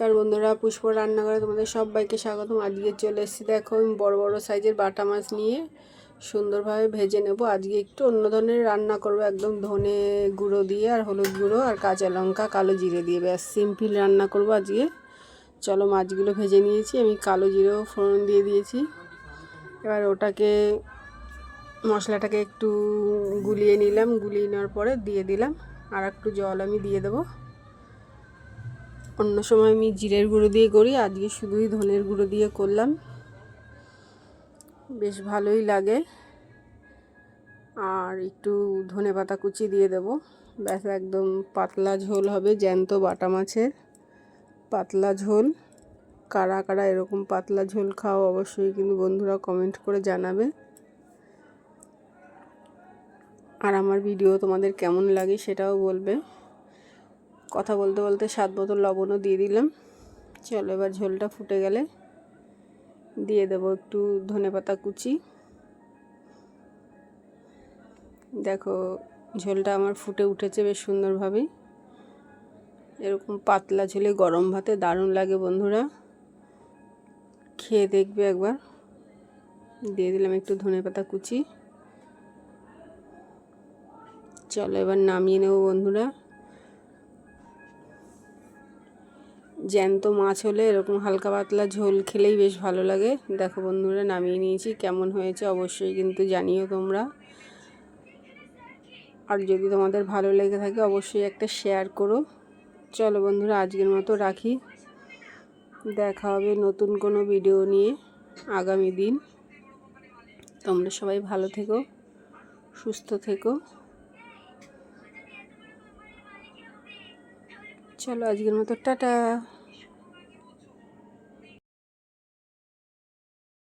নমস্কার বন্ধুরা, পুষ্প রান্নাঘরে তোমাদের সবাইকে স্বাগতম। আজকে চলে এসেছি দেখো আমি বড় বড় সাইজের বাটা মাছ নিয়ে সুন্দরভাবে ভেজে নেব। আজকে একটু অন্য ধরনের রান্না করব, একদম ধনে গুঁড়ো দিয়ে আর হলুদ গুঁড়ো আর কাঁচা লঙ্কা, কালো জিরে দিয়ে। ব্যাস, সিম্পল রান্না করব আজকে। চলো মাছগুলো ভেজে নিয়েছি, আমি কালো জিরেও ফোড়ন দিয়ে দিয়েছি। এবার ওটাকে, মশলাটাকে একটু গুলিয়ে নিলাম। গুলিয়ে নেওয়ার পরে দিয়ে দিলাম। আর একটু জল আমি দিয়ে দেবো। অন্য সময় আমি জিরের গুঁড়ো দিয়ে করি, আজকে শুধুই ধনের গুঁড়ো দিয়ে করলাম। বেশ ভালোই লাগে। আর একটু ধনে পাতা কুচি দিয়ে দেব। ব্যাস, একদম পাতলা ঝোল হবে, জ্যান্ত বাটা মাছের পাতলা ঝোল। কারা কারা এরকম পাতলা ঝোল খাও অবশ্যই কিন্তু বন্ধুরা কমেন্ট করে জানাবে। আর আমার ভিডিও তোমাদের কেমন লাগে সেটাও বলবে। কথা বলতে বলতে স্বাদ বোতল লবণও দিয়ে দিলাম। চলো এবার ঝোলটা ফুটে গেলে দিয়ে দেবো একটু ধনে পাতা কুচি। দেখো, ঝোলটা আমার ফুটে উঠেছে বেশ সুন্দরভাবেই। এরকম পাতলা ঝোলে গরম ভাতে দারুণ লাগে বন্ধুরা। খেয়ে দেখবে একবার। দিয়ে দিলাম একটু ধনে পাতা কুচি। চলো এবার নামিয়ে নেব বন্ধুরা। জ্যান্ত মাছ হলে এরকম হালকা পাতলা ঝোল খেলেই বেশ ভালো লাগে। দেখো বন্ধুরা, নামিয়ে নিয়েছি। কেমন হয়েছে অবশ্যই কিন্তু জানিও তোমরা। আর যদি তোমাদের ভালো লেগে থাকে, অবশ্যই একটা শেয়ার করো। চলো বন্ধুরা, আজকের মতো রাখি। দেখা হবে নতুন কোনো ভিডিও নিয়ে আগামী দিন। তোমরা সবাই ভালো থেকো, সুস্থ থেকো। চলো আজকের মতো টাটা।